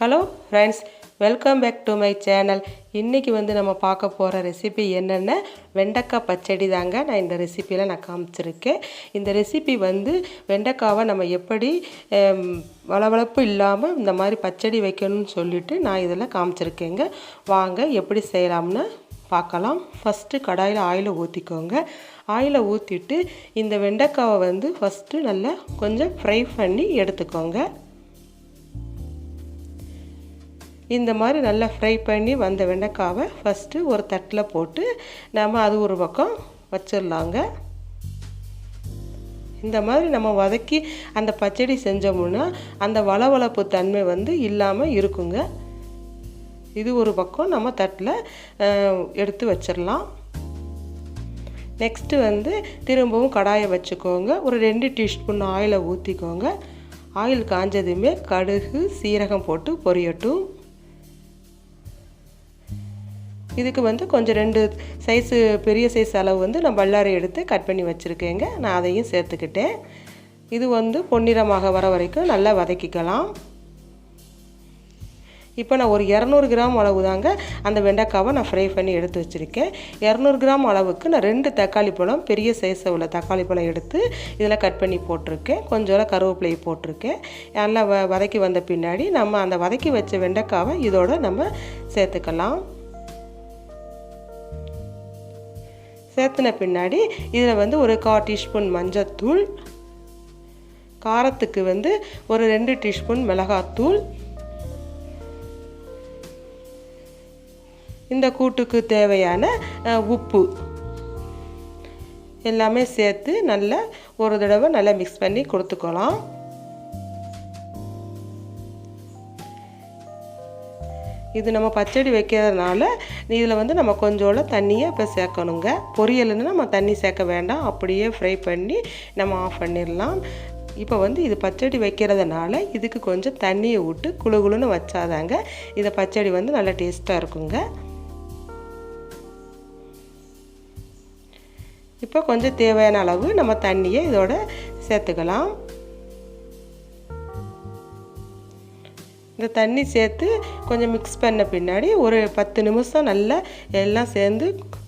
Hello friends welcome back to my channel இன்றைக்கி வந்து நம்ம பார்க்க போகிற ரெசிபி என்னென்ன? வெண்டைக்காய் பச்சடி தாங்க நான் இந்த ரெசிப்பியில் நான் காமிச்சிருக்கேன். இந்த ரெசிபி வந்து வெண்டைக்காவை நம்ம எப்படி வளவளப்பு இல்லாமல் இந்த மாதிரி பச்சடி வைக்கணும்னு சொல்லிட்டு நான் இதில் காமிச்சிருக்கேங்க. வாங்க எப்படி செய்யலாம்னு பார்க்கலாம். ஃபஸ்ட்டு கடாயில் ஆயில் ஊற்றிக்கோங்க ஆயில் ஊற்றிட்டு இந்த வெண்டைக்காவை வந்து ஃபஸ்ட்டு நல்லா கொஞ்சம் ஃப்ரை பண்ணி எடுத்துக்கோங்க. இந்த மாதிரி நல்லா ஃப்ரை பண்ணி வந்த வெண்டைக்காவை ஃபஸ்ட்டு ஒரு தட்டில் போட்டு நம்ம அது ஒரு பக்கம் வச்சிடலாங்க. இந்த மாதிரி நம்ம வதக்கி அந்த பச்சடி செஞ்சோம்னா அந்த வளவளப்பு தன்மை வந்து இல்லாமல் இருக்குங்க. இது ஒரு பக்கம் நம்ம தட்டில் எடுத்து வச்சிடலாம். நெக்ஸ்ட்டு வந்து திரும்பவும் கடாயை வச்சுக்கோங்க. ஒரு ரெண்டு டீஸ்பூன் ஆயிலை ஊற்றிக்கோங்க ஆயில் காஞ்சதுமே கடுகு சீரகம் போட்டு பொரியட்டும். இதுக்கு வந்து கொஞ்சம் ரெண்டு சைஸு பெரிய சைஸ் அளவு வந்து நான் பல்லாரி எடுத்து கட் பண்ணி வச்சுருக்கேங்க. நான் அதையும் சேர்த்துக்கிட்டேன். இது வந்து பொன்னிறமாக வர வரைக்கும் நல்லா வதக்கிக்கலாம். இப்போ நான் ஒரு இரநூறு கிராம் அளவு தாங்க அந்த வெண்டைக்காவை நான் ஃப்ரை பண்ணி எடுத்து வச்சுருக்கேன். இரநூறு கிராம் அளவுக்கு நான் ரெண்டு தக்காளி பழம் பெரிய சைஸில் உள்ள தக்காளி பழம் எடுத்து இதில் கட் பண்ணி போட்டிருக்கேன். கொஞ்சம் கருவேப்பிலையை போட்டிருக்கேன். நல்லா வ வதக்கி வந்த பின்னாடி நம்ம அந்த வதக்கி வச்ச வெண்டைக்காவை இதோடு நம்ம சேர்த்துக்கலாம். சேர்த்துன பின்னாடி இதில் வந்து ஒரு கால் டீஸ்பூன் மஞ்சத்தூள் காரத்துக்கு வந்து ஒரு ரெண்டு டீஸ்பூன் மிளகாத்தூள். இந்த கூட்டுக்கு தேவையான உப்பு எல்லாமே சேர்த்து நல்லா ஒரு தடவை நல்லா மிக்ஸ் பண்ணி கொடுத்துக்கலாம். இது நம்ம பச்சடி வைக்கிறதுனால இதில் வந்து நம்ம கொஞ்சோட தண்ணியை இப்போ சேர்க்கணுங்க. பொரியல்னு நம்ம தண்ணி சேர்க்க வேண்டாம். அப்படியே ஃப்ரை பண்ணி நம்ம ஆஃப் பண்ணிடலாம். இப்போ வந்து இது பச்சடி வைக்கிறதுனால இதுக்கு கொஞ்சம் தண்ணியை விட்டு குளு குளுன்னு வச்சாதாங்க இந்த பச்சடி வந்து நல்லா டேஸ்ட்டாக இருக்குங்க. இப்போ கொஞ்சம் தேவையான அளவு நம்ம தண்ணியை இதோட சேர்த்துக்கலாம். இந்த தண்ணி சேர்த்து கொஞ்சம் மிக்ஸ் பண்ண பின்னாடி ஒரு பத்து நிமிஷம் நல்லா எல்லாம் சேர்ந்து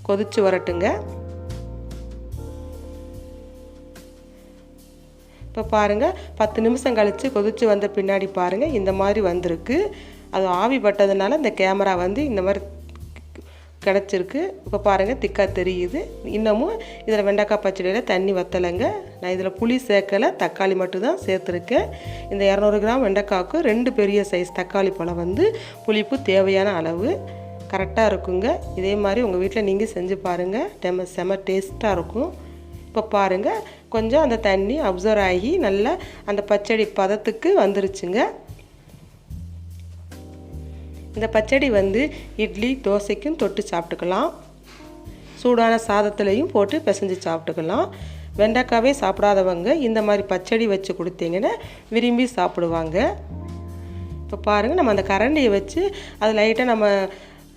கொதிச்சு வரட்டுங்க. இப்போ பாருங்கள் பத்து நிமிஷம் கழித்து கொதிச்சு வந்த பின்னாடி பாருங்கள் இந்த மாதிரி வந்திருக்கு. அது ஆவி பட்டதுனால இந்த கேமரா வந்து இந்த மாதிரி கிடச்சிருக்கு. இப்போ பாருங்கள் திக்காக தெரியுது. இன்னமும் இதில் வெண்டைக்காய் பச்சடியில் தண்ணி வத்தலைங்க. நான் இதில் புளி சேர்க்கலை தக்காளி மட்டும்தான் சேர்த்துருக்கேன். இந்த இரநூறு கிராம் வெண்டைக்காய்க்கு ரெண்டு பெரிய சைஸ் தக்காளி பழம் வந்து புளிப்பு தேவையான அளவு. கரெக்டாக இருக்குங்க. இதே மாதிரி உங்கள் வீட்டில் நீங்கள் செஞ்சு பாருங்கள் டெம செம டேஸ்ட்டாக இருக்கும். இப்போ பாருங்கள் கொஞ்சம் அந்த தண்ணி அப்சர்வ் ஆகி நல்லா அந்த பச்சடி பதத்துக்கு வந்துருச்சுங்க. இந்த பச்சடி வந்து இட்லி தோசைக்கும் தொட்டு சாப்பிட்டுக்கலாம். சூடான சாதத்துலேயும் போட்டு பிசைஞ்சு சாப்பிட்டுக்கலாம். வெண்டைக்காவே சாப்பிடாதவங்க இந்த மாதிரி பச்சடி வச்சு கொடுத்தீங்கன்னா விரும்பி சாப்பிடுவாங்க. இப்போ பாருங்கள் நம்ம அந்த கரண்டியை வச்சு அது லைட்டாக நம்ம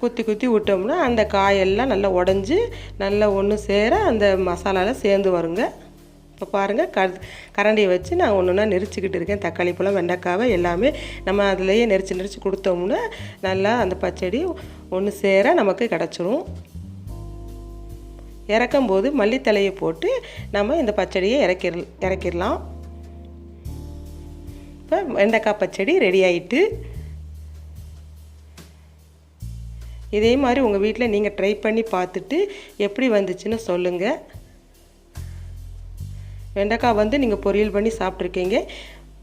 குத்தி குத்தி விட்டோம்னா அந்த காயெல்லாம் நல்லா உடஞ்சி நல்லா ஒன்று சேர அந்த மசாலாவில் சேர்ந்து வருங்க. இப்போ பாருங்கள் க கரண்டியை வச்சு நான் ஒன்று ஒன்றா நெரிச்சிக்கிட்டு இருக்கேன். தக்காளி பழம் வெண்டைக்காவை எல்லாமே நம்ம அதிலேயே நெரிச்சு நெரிச்சு கொடுத்தோம்னா நல்லா அந்த பச்சடி ஒன்று சேர நமக்கு கிடச்சிரும். இறக்கும்போது மல்லித்தலையை போட்டு நம்ம இந்த பச்சடியை இறக்கிற இறக்கிடலாம். இப்போ வெண்டைக்காய் பச்சடி ரெடி ஆயிட்டு. இதே மாதிரி உங்கள் வீட்டில் நீங்கள் ட்ரை பண்ணி பார்த்துட்டு எப்படி வந்துச்சுன்னு சொல்லுங்கள் வெண்டைக்காய் வந்து நீங்கள் பொரியல் பண்ணி சாப்பிட்ருக்கீங்க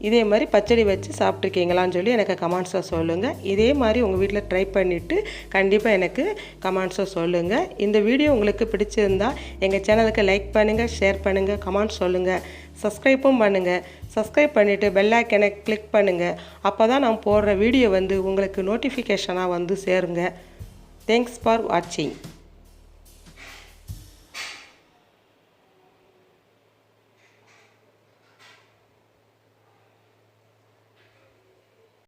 இதே மாதிரி பச்சடி வச்சு சாப்பிட்ருக்கீங்களான்னு சொல்லி எனக்கு கமெண்ட்ஸை சொல்லுங்கள் இதே மாதிரி உங்கள் வீட்டில் ட்ரை பண்ணிவிட்டு கண்டிப்பாக எனக்கு கமெண்ட்ஸாக சொல்லுங்கள் இந்த வீடியோ உங்களுக்கு பிடிச்சிருந்தா எங்கள் சேனலுக்கு லைக் பண்ணுங்கள் ஷேர் பண்ணுங்கள் கமெண்ட் சொல்லுங்கள் சப்ஸ்கிரைப்பும் பண்ணுங்கள் சப்ஸ்கிரைப் பண்ணிவிட்டு பெல்லைக்கனை கிளிக் பண்ணுங்கள் அப்போ தான் நான் போடுற வீடியோ வந்து உங்களுக்கு நோட்டிஃபிகேஷனாக வந்து சேருங்க. தேங்க்ஸ் ஃபார் வாட்சிங்